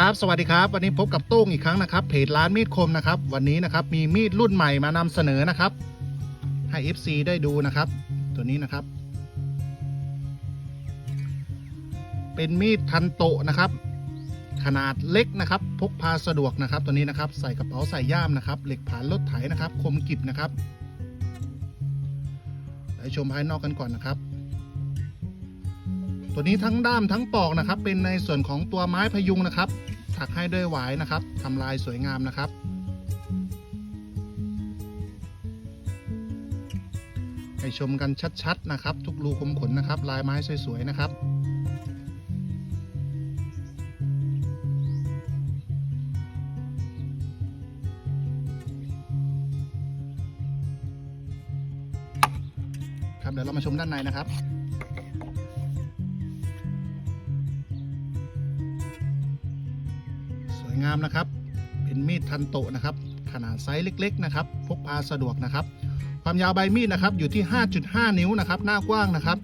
ครับสวัสดีครับ วันนี้พบกับโต้งอีกครั้งนะครับเพจร้านมีดคมนะครับ วันนี้นะครับมีมีดรุ่นใหม่มานำเสนอนะครับ ให้ FC ได้ดูนะครับ ตัวนี้นะครับ เป็นมีดทันโตนะครับ ขนาดเล็กนะครับ พกพาสะดวกนะครับ ตัวนี้นะครับ ใส่กระเป๋าใส่ย่ามนะครับ เหล็กผ่านรถไถนะครับ คมกิบนะครับไปชมภายนอกกันก่อนนะครับ ตัวนี้ทั้งด้ามทั้งปอกนะครับ เป็นในส่วนของตัวไม้พยุงนะครับ ถักให้ด้วยหวายนะครับทำลายสวยงามนะครับ ให้ชมกันชัดๆนะครับ ทุกรูคมขนนะครับ ลายไม้สวยๆนะครับครับเดี๋ยวเรามาชมด้านในนะครับ วยงามนะครับ เป็นมีดทันโตนะครับ ขนาดไซส์เล็ก ๆ นะครับ พกพาสะดวกนะครับ ความยาวใบมีดนะครับอยู่ที่ 5.5 นิ้วนะครับ หน้ากว้างนะครับ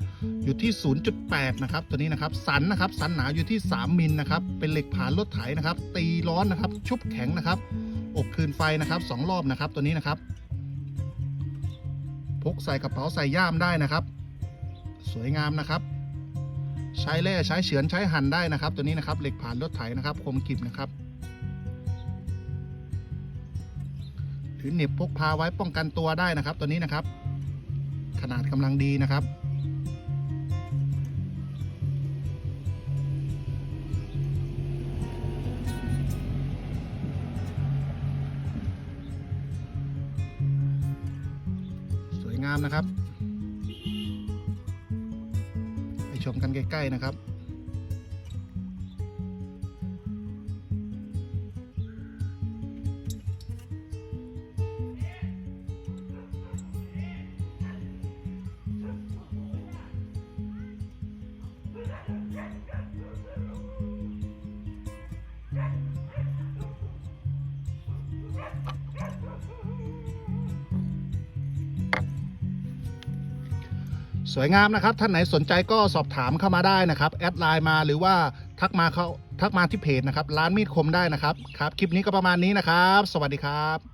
อยู่ที่ 0.8 นะครับ ตัวนี้นะครับสันนะครับ สันหนาอยู่ที่ 3 มิลนะครับ เป็นเหล็กผ่านรถไถนะครับ ตีร้อนนะครับ ชุบแข็งนะครับ อบคืนไฟนะครับสองรอบนะครับ ตัวนี้นะครับ พกใส่กระเป๋าใส่ย่ามได้นะครับ สวยงามนะครับใช้แล่ใช้เฉือนใช้หั่นได้นะครับ ตัวนี้นะครับเหล็กผ่านรถไถนะครับ คมกริบนะครับ ถือเหน็บพกพาไว้ป้องกันตัวได้นะครับ ตัวนี้นะครับ ขนาดกำลังดีนะครับ สวยงามนะครับ ไปชมกันใกล้ ๆ นะครับ สวยงามนะครับ ท่านไหนสนใจก็สอบถามเข้ามาได้นะครับ แอดไลน์มาหรือว่าทักมาเขาทักมาที่เพจนะครับ ร้านมีดคมได้นะครับ ครับ คลิปนี้ก็ประมาณนี้นะครับ สวัสดีครับ